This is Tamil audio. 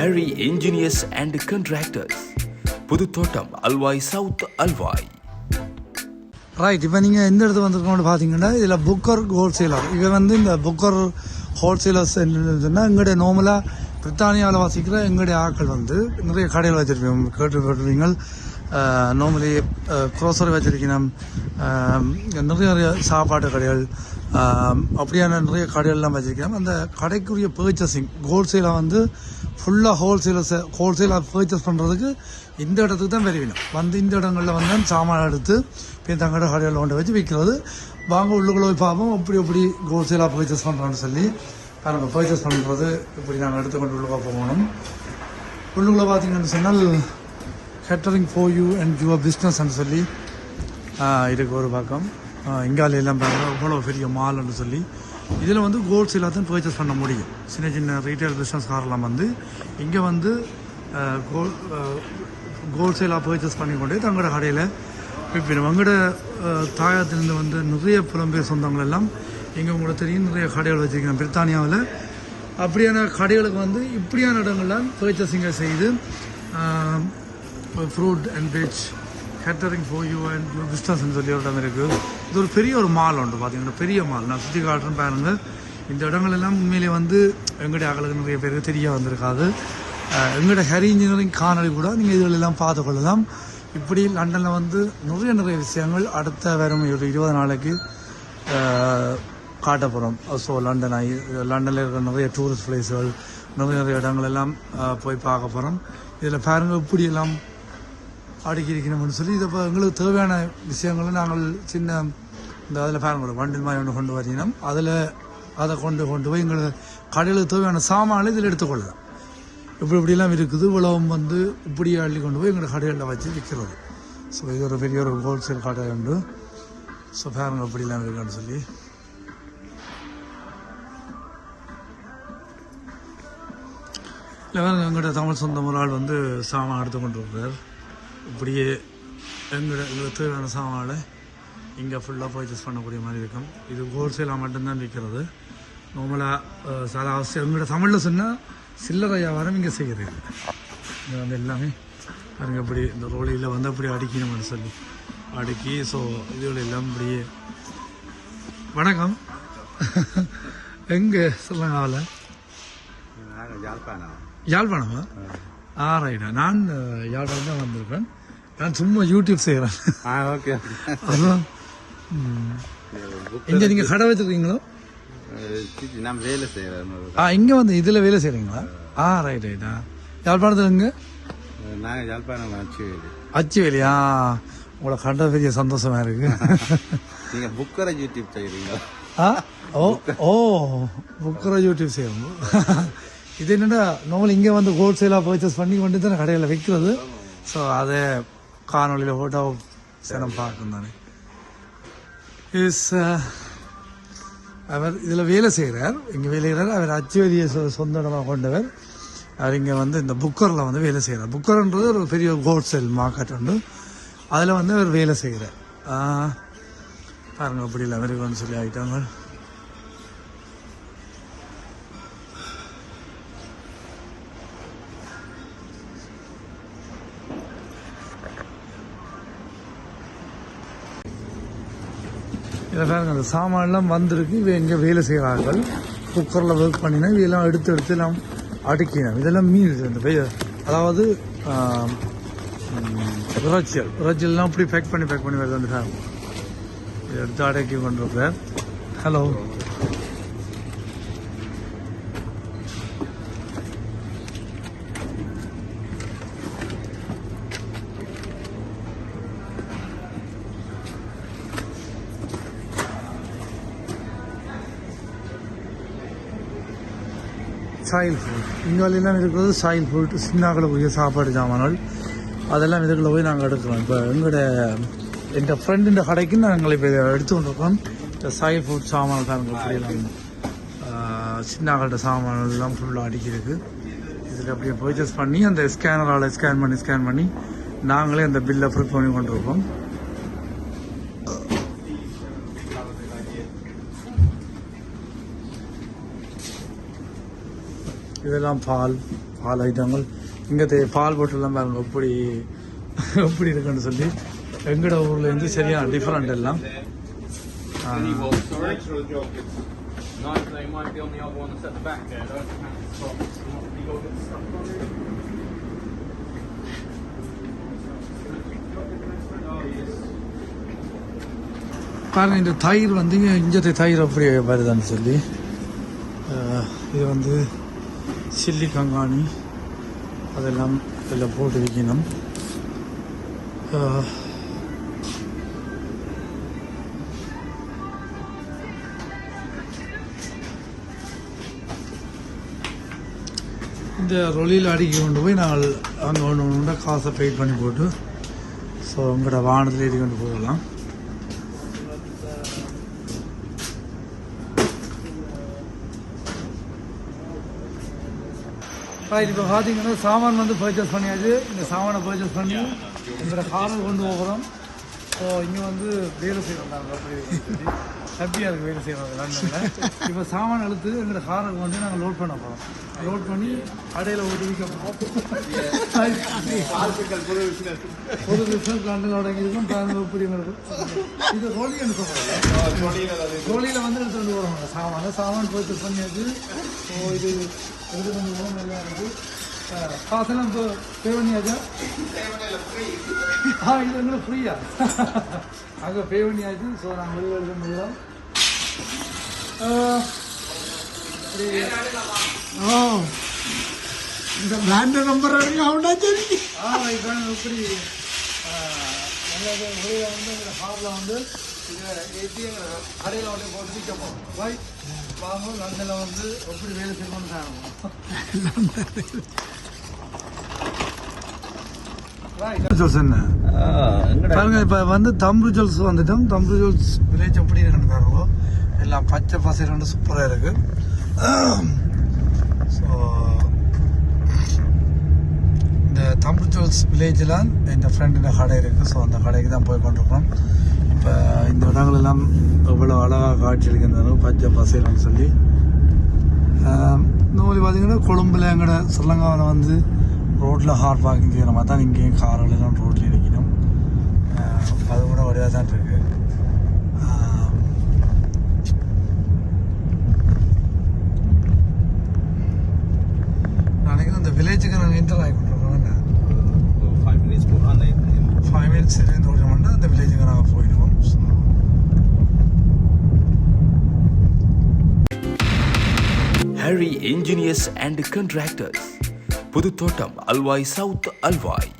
Harry Engineers and Contractors Puthuthottam Alvai south Alvai. Right இப்போ நீங்கள் எந்த இடத்துல வந்திருக்கோம்னு பார்த்தீங்கன்னா இதில் புக்கர் ஹோல்சேலர் இது வந்து இந்த புக்கர் ஹோல்சேலர்ஸ் என்னதுன்னா எங்களுடைய நார்மலாக பிரித்தானியாவில் வாசிக்கிற எங்களுடைய ஆட்கள் வந்து நிறைய கடையில் வச்சுருப்பீங்க. கேட்டு கேட்டுருப்பீங்க நார்மலி க்ரோசரி வச்சிருக்கணும். நிறைய நிறைய சாப்பாட்டு கடைகள். அப்படியான நிறைய கடைகள்லாம் வச்சிருக்கணும். அந்த கடைக்குரிய பர்ச்சேசிங் ஹோல்சேலாக வந்து ஃபுல்லாக ஹோல்சேலர்ஸ் ஹோல்சேலாக பர்ச்சேஸ் பண்ணுறதுக்கு இந்த இடத்துக்கு தான் வருவினோம். வந்து இந்த இடங்களில் வந்து சாமான எடுத்து போய் தங்கட கடைகள் கொண்டு வச்சு விற்கிறது வாங்க உள்ளுக்குள்ள போய் பார்ப்போம். அப்படி எப்படி ஹோல்சேலாக பர்ச்சேஸ் பண்ணுறோன்னு சொல்லி பாருங்க பர்ச்சேஸ் பண்ணுறது இப்படி நாங்கள் எடுத்துக்கொண்டு உள்ளுக்க போகணும். உள்ளுக்குள்ளே பார்த்தீங்கன்னு சொன்னால் catering for you and your பிஸ்னஸ்ன்னு சொல்லி இதுக்கு இருக்கு ஒரு பக்கம். இங்கால எல்லாம் பாருங்க இவ்வளோ பெரிய மால்னு சொல்லி. இதில் வந்து ஹோல்சேலாக எல்லாத்தையும் பர்ச்சேஸ் பண்ண முடியும். சின்ன சின்ன ரீட்டைல் பிஸ்னஸ்காரெல்லாம் வந்து இங்கே வந்து கோல் ஹோல்சேலாக பர்ச்சேஸ் பண்ணி தங்களோட கடையில் விற்பிடும் எங்களோட தாயத்திலிருந்து வந்து நிறைய புலம்பெயர் சொந்தங்கள் எல்லாம் இங்கே உங்களுக்கு தெரியும். நிறைய கடைகள் வச்சுருக்கேன் பிரித்தானியாவில். அப்படியான கடைகளுக்கு வந்து இப்படியான இடங்கள்லாம் பர்ச்சேசிங்கை செய்து fruit and veg catering for you and you பிஸ்னஸ்ன்னு சொல்லி ஒரு இடம் இருக்குது இது ஒரு பெரிய ஒரு மால் உண்டு பார்த்தீங்கன்னா பெரிய மால் நான் சுற்றி காட்டுறேன் பாருங்கள் இந்த இடங்கள் எல்லாம் உண்மையிலே வந்து எங்களுடைய ஆக்களுக்கு நிறைய பேருக்கு தெரிய வந்திருக்காது. எங்களோட ஹெரி இன்ஜினியரிங் காணொலி கூட நீங்கள் இதுகளெல்லாம் பார்த்து கொள்ளலாம். இப்படி லண்டனில் வந்து நிறைய நிறைய விஷயங்கள் அடுத்த வரும் ஒரு இருபது நாளைக்கு அஹ், காட்ட போகிறோம் ஸோ லண்டன் ஆகி லண்டனில் இருக்கிற நிறைய டூரிஸ்ட் பிளேஸ்கள் நிறைய நிறைய இடங்கள் எல்லாம் போய் பார்க்க போகிறோம் இதில் பாருங்கள் இப்படி எல்லாம் அடுக்கி இருக்கணும்னு சொல்லி இதை இப்போ எங்களுக்கு தேவையான விஷயங்களும் நாங்கள் சின்ன இந்த அதில் பாருங்க வண்டில் மாதிரி ஒன்று கொண்டு வரணும் அதில் அதை கொண்டு கொண்டு போய் எங்களுக்கு கடையில் தேவையான சாமான்களை இதில் எடுத்துக்கொள்ளலாம். இப்படி இப்படிலாம் இருக்குது. இவ்வளவும் வந்து இப்படி அள்ளி கொண்டு போய் எங்களோட கடைகளில் வச்சு விற்கிறது. ஸோ இது ஒரு பெரிய ஒரு ஹோல்சேல் கடை உண்டு. ஸோ ஃபேன் இப்படிலாம் இருக்குன்னு சொல்லி. இல்லை எங்கள்கிட்ட தமிழ் சொந்த ஒரு ஆள் வந்து சாமான் எடுத்து கொண்டு வருவார் இப்படியே எங்களோட எங்களுக்கு தேவையான சாமானை இங்கே ஃபுல்லாக பர்ச்சேஸ் பண்ணக்கூடிய மாதிரி இருக்கும். இது ஹோல்சேலாக மட்டும்தான் விற்கிறது. நார்மலாக சில அவசியம் எங்களோட தமிழில் சொன்னால் சில்லறை வியாபாரம் இங்கே செய்கிறது இங்கே வந்து எல்லாமே பாருங்க இப்படி இந்த ரோலியில் வந்து அப்படி அடிக்கணும்னு சொல்லி. அடுக்கி ஸோ இதுகள் எல்லாம் இப்படியே. வணக்கம். எங்கே சொல்லுங்க அவளை யாழ்ப்பாணம்? யாழ்ப்பாணமா ஆ ரைட்டா நான் யாழ்ப்பாணம் தான் வந்திருக்கேன் நான் சும்மா யூடியூப் செய்கிறேன் ஆ ஓகே. அதான். இங்கே நீங்கள் கடை வச்சுருக்கீங்களோ? நான் வேலை செய்கிறேன் ஆ இங்கே வந்து இதில் வேலை செய்கிறீங்களா ஆ ரைட் ரைட்டா யாழ்ப்பாணத்தில் எங்கே? நாங்கள் யாழ்ப்பாணம் ஆச்சு அச்சு வேலையா உங்களை கண்ட பெரிய சந்தோஷமா இருக்கு. நீங்கள் புக்கரை யூடியூப் செய்கிறீங்களா ஆ? ஓ ஓ புக்கரை யூடியூப் செய்யணும் இது என்னடா நார்மல் இங்கே வந்து ஹோல்சேலாக பர்ச்சேஸ் பண்ணி கொண்டு தான் கடையில் வைக்கிறது. ஸோ அதை காணொலியில் ஃபோட்டோ சேனம் பார்க்கும் தானே. இஸ் uh, அவர் இதில் வேலை செய்கிறார் இங்கே வேலை செய்கிறார் அவர் அச்சுவதியை சொ- சொந்த இடமாக கொண்டவர். அவர் இங்கே வந்து இந்த புக்கரில் வந்து வேலை செய்கிறார் புக்கர்ன்றது ஒரு பெரிய ஹோல்சேல் மார்க்கெட் உண்டு. அதில் வந்து அவர் வேலை செய்கிறார் பாருங்கள் அப்படி இல்லை அவருக்கு சொல்லி ஆகிட்டாங்க இதில் அந்த சாமான்லாம் வந்திருக்கு இவ எங்கே வேலை செய்கிறார்கள் குக்கரில் ஒர்க் பண்ணினோம் இதெல்லாம் எடுத்து எடுத்து எல்லாம் அடுக்கினோம் இதெல்லாம் மீன் அந்த இந்த அதாவது ஆம், ம், அப்படி பேக் பண்ணி பேக் பண்ணி வருது அந்த இதை எடுத்து அடக்கி கொண்டிருக்கிறார். ஹலோ சாயில் ஃபுட் இங்காலெல்லாம் இருக்கிறது சாயில் ஃபுட் சின்னாக்களுக்குரிய சாப்பாடு சாமான்கள். அதெல்லாம் இதுக்குள்ள போய் நாங்கள் எடுக்கிறோம். இப்போ எங்களோட எங்கள் ஃப்ரெண்டுன்ற கடைக்கு நாங்கள் இப்போ இதை எடுத்து கொண்டிருக்கோம் இந்த சாயில் ஃபுட் சாமான் தான் இப்படியெல்லாம் சின்னாக்கள்கிட்ட சாமான்கள் எல்லாம் ஃபுல்லாக அடிக்கிருக்கு இதில் அப்படியே பர்ச்சேஸ் பண்ணி அந்த ஸ்கேனரால் ஸ்கேன் பண்ணி ஸ்கேன் பண்ணி நாங்களே அந்த பில்லை ப்ரிப் பண்ணி கொண்டிருக்கோம் இதெல்லாம் பால் பால் ஐட்டங்கள். இங்கே பால் போட்டுலாம் பாருங்க எப்படி எப்படி இருக்குன்னு சொல்லி. எங்கட ஊர்ல இருந்து சரியான டிஃப்ரெண்ட் எல்லாம். பாருங்க இந்த தயிர் வந்து இஞ்சத்தை தயிர் அப்படி வருதான்னு சொல்லி. இது வந்து சில்லி கங்காணி அதெல்லாம் இதில் போட்டு வைக்கணும் இந்த ரொலியில் அடிக்க கொண்டு போய் நாங்கள் அங்கே ஒன்று ஒன்று காசை பெயிட் பண்ணி போட்டு ஸோ உங்களோட வாகனத்தில் ஏறி கொண்டு போகலாம். ரைட் இப்போ பார்த்தீங்கன்னா சாமான் வந்து பர்ச்சேஸ் பண்ணியாச்சு. இந்த சாமானை பர்ச்சேஸ் பண்ணி இந்த காரை கொண்டு போகிறோம். ஸோ இங்கே வந்து வேலை செய்கிறோம் அப்படி ஹாப்பியாக இருக்குது வேலை செய்வாங்க லண்டனில் இப்போ சாமான் அழுத்து எங்களோட காரை வந்து நாங்கள் லோட் பண்ண போகிறோம் லோட் பண்ணி கடையில் ஒரு வீக்கம் போகிறோம் ஒரு பிஸ்னஸ் லண்டனில் தொடங்கியிருக்கோம் பாருங்க எப்படி எங்களுக்கு இது ரோலின்னு சொல்கிறோம் ரோலியில் வந்து எடுத்துகிட்டு வருவாங்க சாமான். சாமான் பர்ச்சேஸ் பண்ணியாச்சு. ஸோ இது எடுத்து கொண்டு போகணும் நல்லா இருக்குது காசெல்லாம் இப்போ பே பண்ணியாச்சா? ஆ இது எங்களுக்கு ஃப்ரீயா அங்கே பே பண்ணியாச்சு. ஸோ நாங்கள் வெளியே எடுத்து போகிறோம் இந்த பிராண்ட் நம்பர் வரைக்கும் அவனா சரி ஆ இப்போ வெளியில் வந்து எங்கள் ஹாரில் வந்து இதை ஏற்றி கடையில் வந்து போட்டு விற்க போகிறோம் பாய் வாங்க லண்டனில் வந்து எப்படி வேலை செய்யணும்னு காரணம் என்ன பாருங்க இப்போ வந்து தம்பு ஜுவல்ஸ் வந்துட்டோம். தம்பு ஜுவல்ஸ் வில்லேஜ் எப்படி இருக்குன்னு பாருங்க. எல்லாம் பச்சை பசைன்னு சூப்பராக இருக்கு. ஸோ இந்த தம்பு ஜுவல்ஸ் வில்லேஜில் என் ஃப்ரெண்டின் கடை இருக்குது ஸோ அந்த கடைக்கு தான் போய் கொண்டிருக்கிறோம். இப்போ இந்த இடங்கள் எல்லாம் எவ்வளோ அழகாக காட்சி அளிக்கின்றன பச்சை பசைன்னு சொல்லி. இந்த மாதிரி பார்த்தீங்கன்னா கொழும்புல எங்கட ஸ்ரீலங்காவில் வந்து ரோட்டில் ஹார் பார்க்கிங் செய்கிற மாதிரி தான் இங்கேயும் கார்கள் எல்லாம் ரோட்டில் இடிக்கணும் ஆஹ், அது கூட வழியாக தான் இருக்கு. ஆம். நாளைக்கு அந்த வில்லேஜுக்கு நாங்கள் என்டர் ஆகி கொண்டிருக்கோம். என்ன? ஃபைவ் மினிட்ஸ் போகலாம் ஃபைவ் மினிட்ஸ் இருந்து. ஓடினோம்னா அந்த வில்லேஜுக்கு நாங்கள் போயிடுவோம். Harry Engineers and Contractors. Puthuthottam Alvai south Alvai.